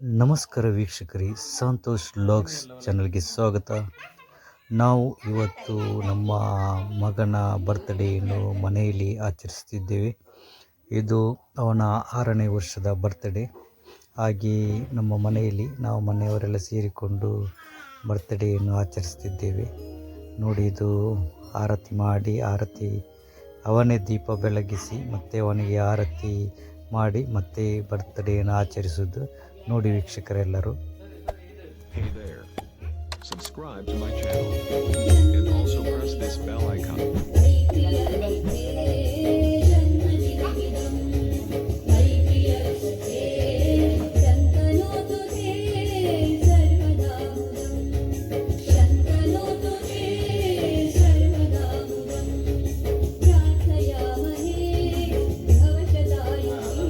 ನಮಸ್ಕಾರ ವೀಕ್ಷಕರಿ, ಸಂತೋಷ್ ಲಾಗ್ಸ್ ಚಾನಲ್ಗೆ ಸ್ವಾಗತ. ನಾವು ಇವತ್ತು ನಮ್ಮ ಮಗನ ಬರ್ತ್ಡೇಯನ್ನು ಮನೆಯಲ್ಲಿ ಆಚರಿಸ್ತಿದ್ದೇವೆ ಇದು ಅವನ ಆರನೇ ವರ್ಷದ ಬರ್ತ್ಡೇ ಹಾಗೆ ನಮ್ಮ ಮನೆಯಲ್ಲಿ ನಾವು ಮನೆಯವರೆಲ್ಲ ಸೇರಿಕೊಂಡು ಬರ್ತ್ಡೇಯನ್ನು ಆಚರಿಸ್ತಿದ್ದೇವೆ ನೋಡಿ, ಇದು ಆರತಿ ಮಾಡಿ, ಆರತಿ, ಅವನೇ ದೀಪ ಬೆಳಗಿಸಿ ಮತ್ತು ಅವನಿಗೆ ಆರತಿ ಮಾಡಿ ಮತ್ತೆ ಬರ್ತ್ಡೇನ ಆಚರಿಸೋದು ನೋಡಿ ವೀಕ್ಷಕರೆಲ್ಲರೂ. Subscribe to my channel. And also press this bell icon.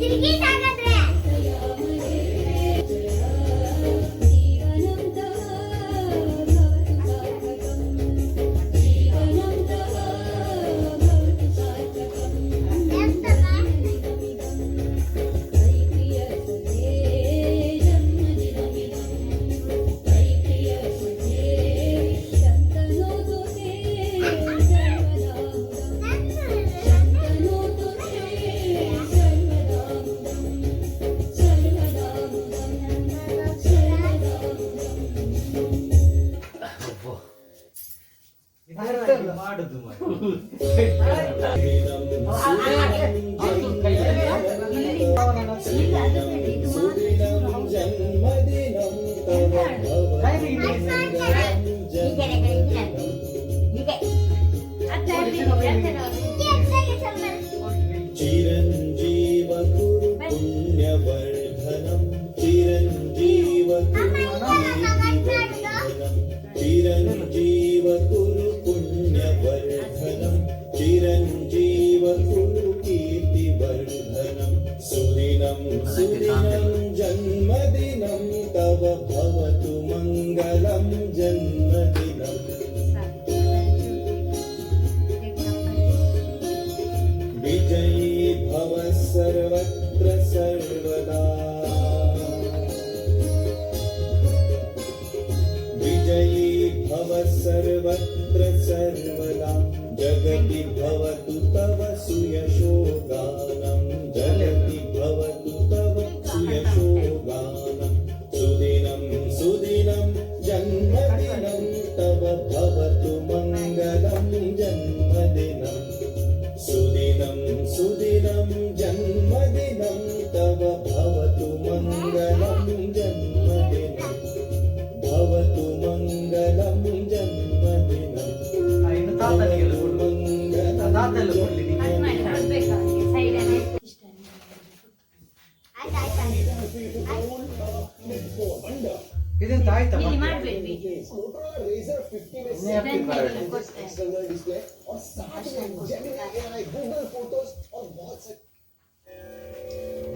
Chiquita. चिरञ्जीव कुरु पुण्यवर्धनं चिरञ्जीव Bhagavad ಇದೆಂತ ಆಯ್ತಾ ಇಲ್ಲಿ ಮಾಡ್ಬೇಡ್ವಿ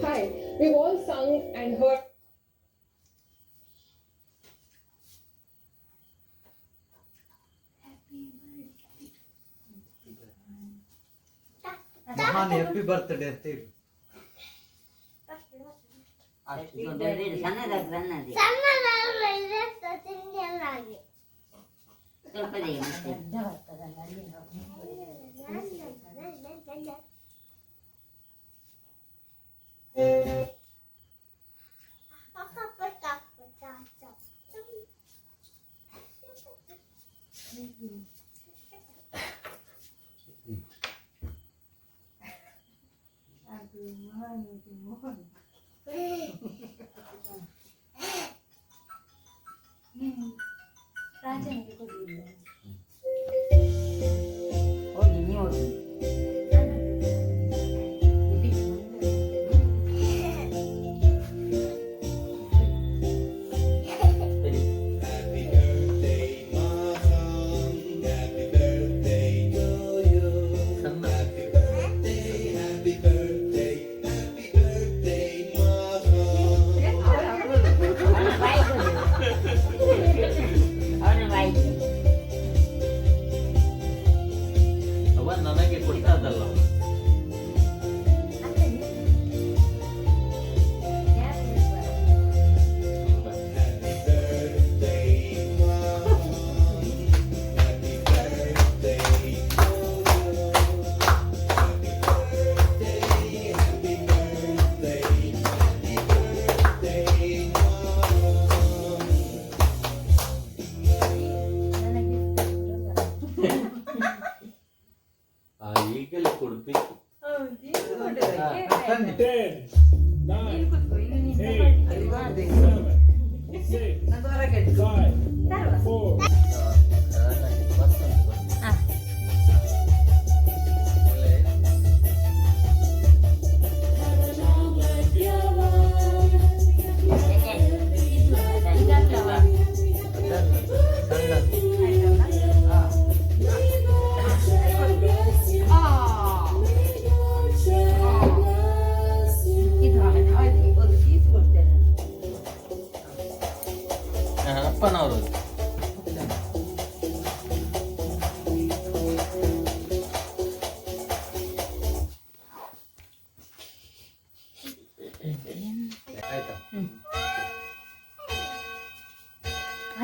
Hi, we've all sung and heard. ಮಹಾನ್ ಹ್ಯಾಪಿ ಬರ್ತ್ಡೇ ಅಂತ ಹೇಳಿ ಸಣ್ಣದಾಗಿ ಸ್ವಲ್ಪ ದೇಯ ಮತ್ತೆ ಹೋಗಿ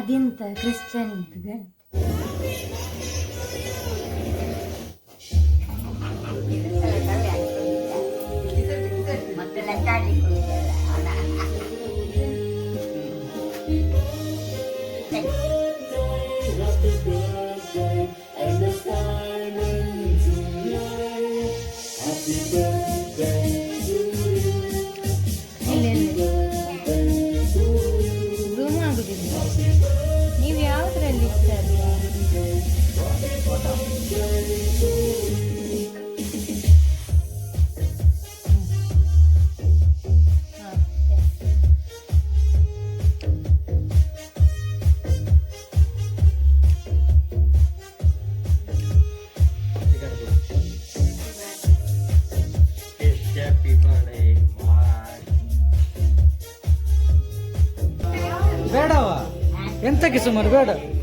vinta Christian Bigand. Happy birthday. que মনে বেটা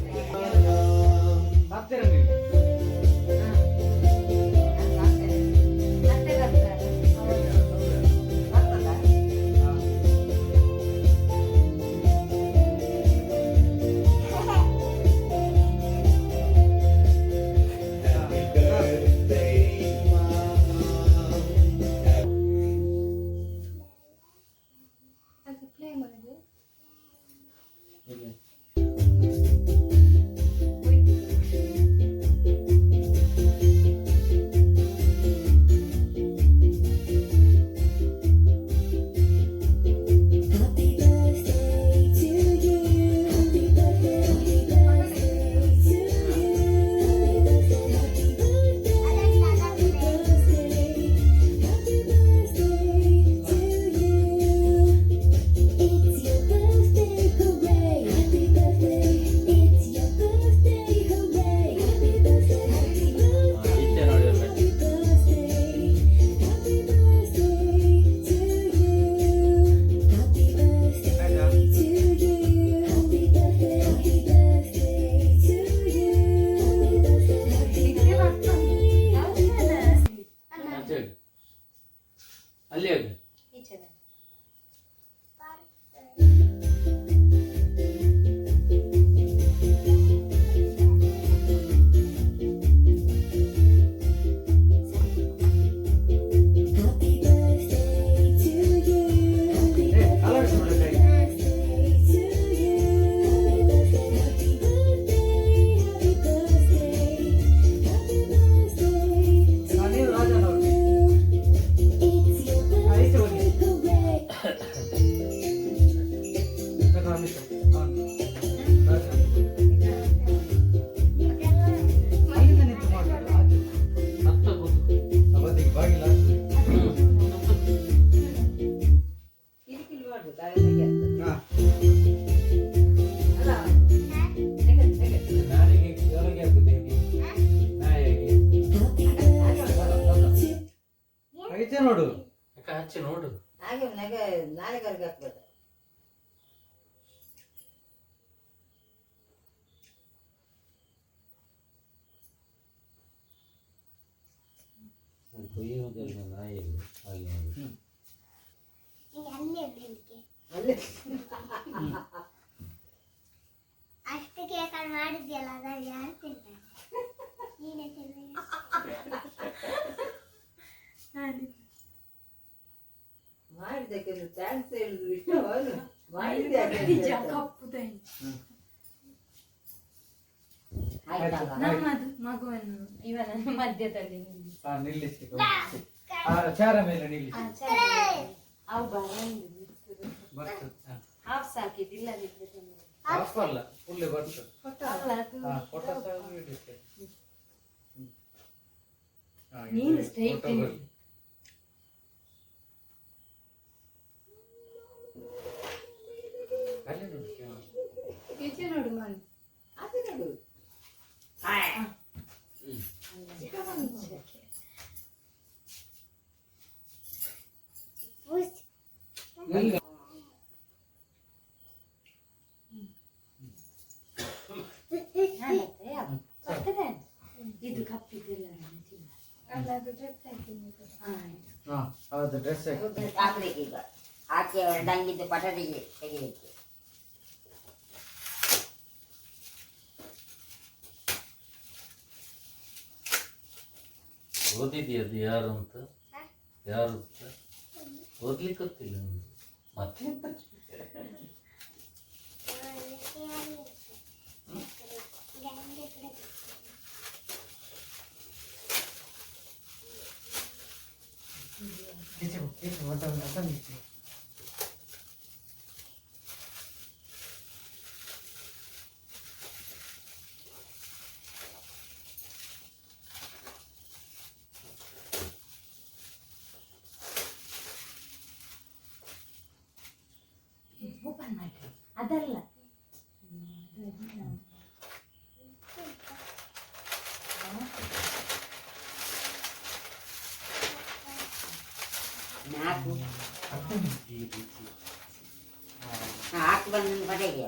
ಕೊಯ್ಯುವುದೆಲ್ಲ ನಾಯಿಯಲ್ಲಿ ಹಾಗೆ ನೋಡಿ ಅಲ್ಲಿ ಅಷ್ಟು ಕೇಕಲ್ಲಿ ಮಾಡಿದ್ಯಲ್ಲ ಅದ್ರಲ್ಲಿ ಯಾರು ತಿಂತಾರೆ ನೀನೇ ತಿನ್ಬೇಕು ಮಾಡಿದ್ದಕ್ಕೆ ಥ್ಯಾಂಕ್ಸ್ ಹೇಳಿದ್ರು ಇಷ್ಟ ಅವನು ಮಾಡಿದ್ದೆ ಯಾಕೆ ಅಂತ ಹೇಳ್ತಾನೆ. ಆಯ್ತಲ್ಲ ನಮ್ಮದು ಮಗುವನ್ನು ಇವನ ಮಧ್ಯದಲ್ಲಿ ನಿಲ್ಲಿಸಿ. ಹಾ ನಿಲ್ಲಿಸಿ ಆ ಚಾರ ಮೇಲೆ ನಿಲ್ಲಿಸಿ ಆ, ಸರಿ. ಅವು ಬರಂದು ಬರ್ತದೆ ಹಾ. ಹಾಫ್ ಸಾಕಿದ್ದು ಇಲ್ಲದಿದ್ರೆ ತೊಂದ್ರೆ ಇಲ್ಲ. ಹಾಫ್ ಅಲ್ಲ ಫುಲ್ ಬರ್ತದೆ ಅಲ್ಲ, ಅದು ಹಾ ಫೋಟೋ ಸಹ ಇಡುತ್ತೆ ಹ್ಮ್. ಹಾ, ಇದು ನೀನು photo straight ಬರ್ಲಿ. ಅಲ್ಲಿ ಆಚೆ ಹೊರಡಂಗಿದ್ದು ಪಟರಿಗೆ ತೆಗಿಲಿಕ್ಕೆ ಓದಿದ್ಯಾ ಅದು ಯಾರು ಅಂತ ಯಾರು ಅಂತ ಓದ್ಲಿಕ್ಕೆ ಗೊತ್ತಿಲ್ಲ ನಂಗೆ. ಮತ್ತೆ ಓಪನ್ ಅದಲ್ಲ. ನಾಲ್ಕು. ಹಾಕಿ ಬಂದ ಕಡೆಗೆ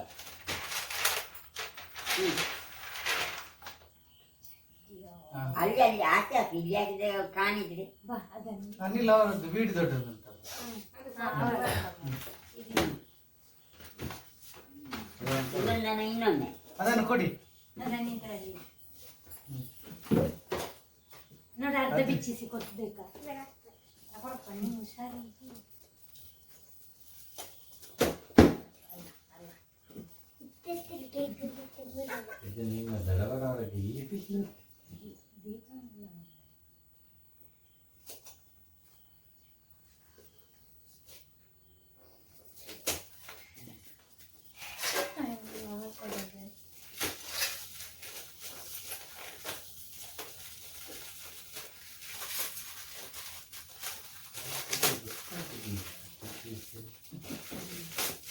ಹ್ಮ್. ಅಲ್ಲಿ ಅಲ್ಲಿ ಆಚೆ ಹಾಕಿ. ಇಲ್ಲಿ ಹಾಕಿದ್ರೆ ಕಾಣಿದ್ರೆ. ಬಾ ಅದನ್ನು. ಅನಿಲ್ ಅವರದ್ದು ವೀಡ್ ದೊಡ್ಡದಂತ ಇದೊಂದನ ಇನ್ನೊಮ್ಮೆ ಅದನ್ನು ಕೊಡಿ ಅದನ್ನು ಇದರಲ್ಲಿ ನೋಡಿ ಅರ್ಧ ಬಿಚ್ಚಿಸಿ ಕೊಡ್ಬೇಕಾ ನೀವು ಹುಷಾರಾಗಿ ಇದು ನಿಮ್ಮ ದಡಬಡವರಿಗೆ ಈ ಬಿಸಿಲು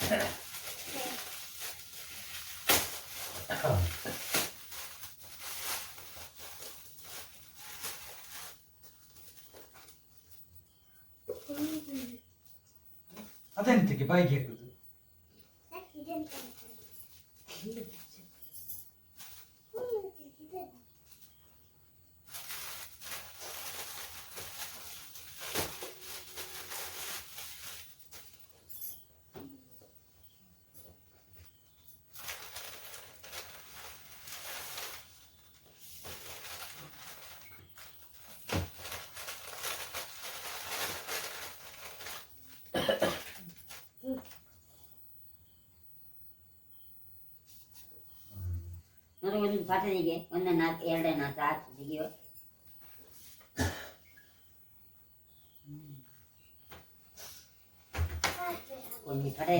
アテンの時バイキング。ನೋಡಿ ಒಂದು ಪಾತ್ರೆಗೆ ಒಂದು ನಾಲ್ಕು ಎರಡೇ ನಾಲ್ಕು ಹಾಕಿ ತೆಗಿಯುವ ಒಂದು ಕಡೆ.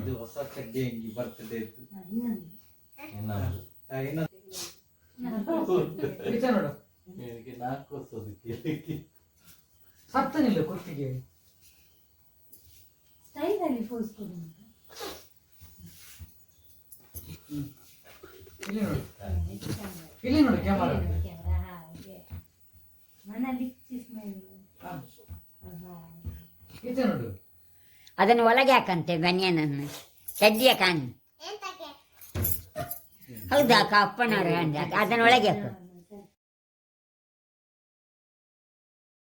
ಇದು ಹೊಸ ಚಡ್ಡಿ ಅಂಗಿ ಬರ್ತದೆ ಇತ್ತು ನೋಡು ನಾಲ್ಕು ವರ್ಷ ಸತ್ತನಿಲ್ಲ ಕುತ್ತಿಗೆ. ಇಲ್ಲಿ ನೋಡಿ. ಇಲ್ಲಿ ನೋಡು ಕ್ಯಾಮರಾ ಹಾಗೆ ನೋಡು ಅದನ್ನು ಒಳಗೆ ಹಾಕಂತೆ ಬನಿಯನನ್ನು ಸದ್ಯ ಕಾಣಿ ಹೌದಾ ಅಕ್ಕ? ಅಪ್ಪನವ್ರ ಅದನ್ನು ಒಳಗೆ ಹಾಕು.